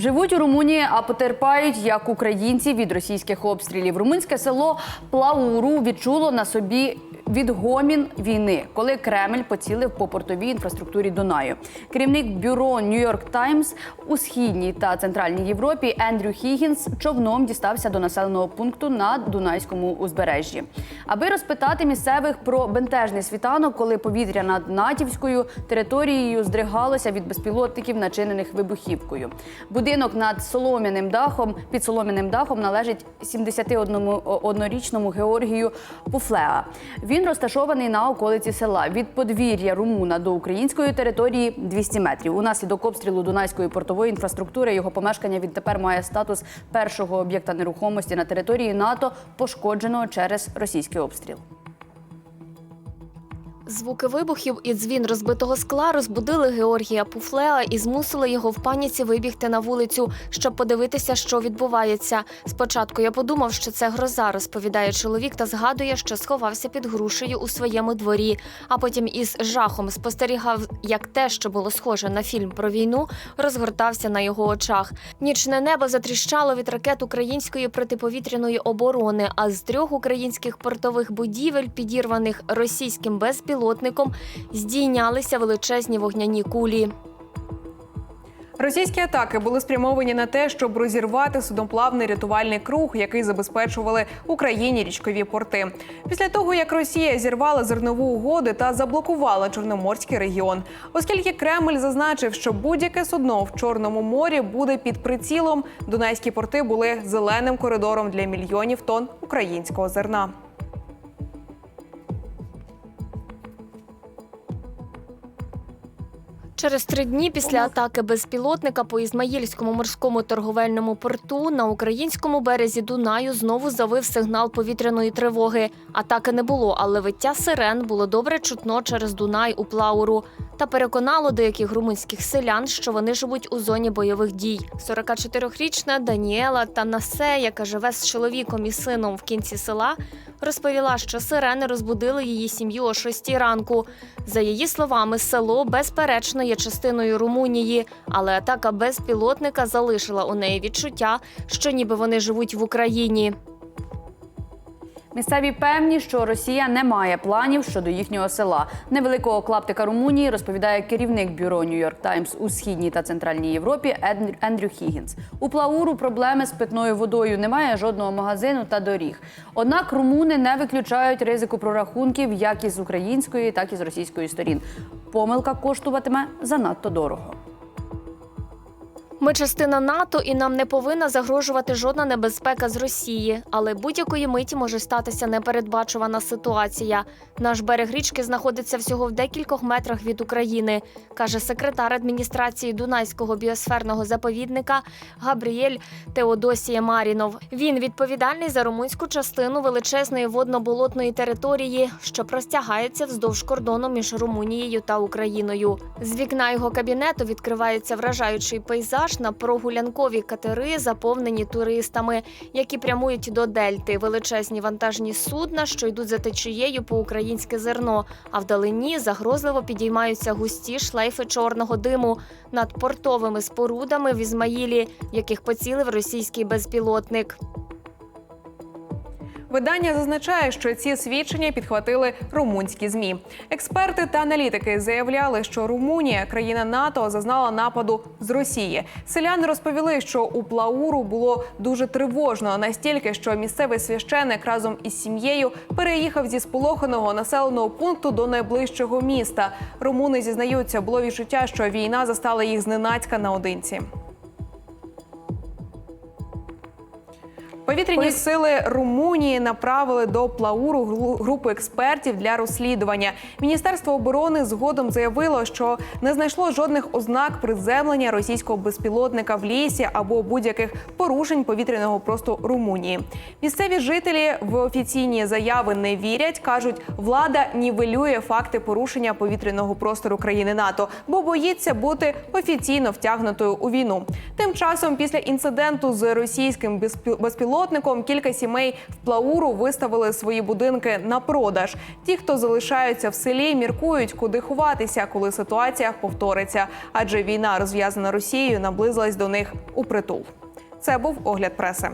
Живуть у Румунії, а потерпають як українці від російських обстрілів. Румунське село Плауру відчуло на собі відгомін війни, коли Кремль поцілив по портовій інфраструктурі Дунаю. Керівник бюро Нью-Йорк Таймс у східній та центральній Європі Ендрю Хіггінс човном дістався до населеного пункту на Дунайському узбережжі, аби розпитати місцевих про бентежний світанок, коли повітря над натівською територією здригалося від безпілотників, начинених вибухівкою. Будинок над солом'яним дахом під солом'яним дахом належить 71-річному Георгію Пуфлеа. Він розташований на околиці села від подвір'я Румуна до української території 200 метрів. Унаслідок обстрілу Дунайської портової інфраструктури його помешкання відтепер має статус першого об'єкта нерухомості на території НАТО, пошкодженого через російський обстріл. Звуки вибухів і дзвін розбитого скла розбудили Георгія Пуфлеа і змусили його в паніці вибігти на вулицю, щоб подивитися, що відбувається. Спочатку я подумав, що це гроза, розповідає чоловік та згадує, що сховався під грушею у своєму дворі. А потім із жахом спостерігав, як те, що було схоже на фільм про війну, розгортався на його очах. Нічне небо затріщало від ракет української протиповітряної оборони. А з трьох українських портових будівель, підірваних російським безпілотником, здійнялися величезні вогняні кулі. Російські атаки були спрямовані на те, щоб розірвати судноплавний рятувальний круг, який забезпечували Україні річкові порти. Після того як Росія зірвала зернову угоду та заблокувала Чорноморський регіон, оскільки Кремль зазначив, що будь-яке судно в Чорному морі буде під прицілом, дунайські порти були зеленим коридором для мільйонів тонн українського зерна. Через три дні після атаки безпілотника по Ізмаїльському морському торговельному порту на українському березі Дунаю знову завив сигнал повітряної тривоги. Атаки не було, але виття сирен було добре чутно через Дунай у Плауру та переконало деяких румунських селян, що вони живуть у зоні бойових дій. 44-річна Даніела Танасе, яка живе з чоловіком і сином в кінці села, розповіла, що сирени розбудили її сім'ю о 6 ранку. За її словами, село безперечно є частиною Румунії, але атака безпілотника залишила у неї відчуття, що ніби вони живуть в Україні. Місцеві певні, що Росія не має планів щодо їхнього села. Невеликого клаптика Румунії розповідає керівник бюро Нью-Йорк Таймс у східній та центральній Європі Ен- Ендрю Хіггінс. У Плауру проблеми з питною водою немає жодного магазину та доріг. Однак румуни не виключають ризику прорахунків як із української, так і з російської сторін. Помилка коштуватиме занадто дорого. Ми частина НАТО, і нам не повинна загрожувати жодна небезпека з Росії. Але будь-якої миті може статися непередбачувана ситуація. Наш берег річки знаходиться всього в декількох метрах від України, каже секретар адміністрації Дунайського біосферного заповідника Габріель Теодосія Марінов. Він відповідальний за румунську частину величезної водно-болотної території, що простягається вздовж кордону між Румунією та Україною. З вікна його кабінету відкривається вражаючий пейзаж на прогулянкові катери, заповнені туристами, які прямують до дельти, величезні вантажні судна, що йдуть за течією по українське зерно. А вдалині загрозливо підіймаються густі шлейфи чорного диму над портовими спорудами в Ізмаїлі, яких поцілив російський безпілотник. Видання зазначає, що ці свідчення підхватили румунські змі. Експерти та аналітики заявляли, що Румунія, країна НАТО, зазнала нападу з Росії. Селяни розповіли, що у Плауру було дуже тривожно, настільки, що місцевий священик разом із сім'єю переїхав зі сполоханого населеного пункту до найближчого міста. Румуни зізнаються, було відчуття, що війна застала їх зненацька наодинці. Повітряні сили Румунії направили до Плауру групу експертів для розслідування. Міністерство оборони згодом заявило, що не знайшло жодних ознак приземлення російського безпілотника в лісі або будь-яких порушень повітряного простору Румунії. Місцеві жителі в офіційні заяви не вірять. кажуть, влада нівелює факти порушення повітряного простору країни НАТО, бо боїться бути офіційно втягнутою у війну. Тим часом, після інциденту з російським безпі- безпілотником, болотником, кілька сімей в Плауру виставили свої будинки на продаж. Ті, хто залишаються в селі, міркують, куди ховатися, коли ситуація повториться. Адже війна, розв'язана Росією, наблизилась до них у притул. Це був огляд преси.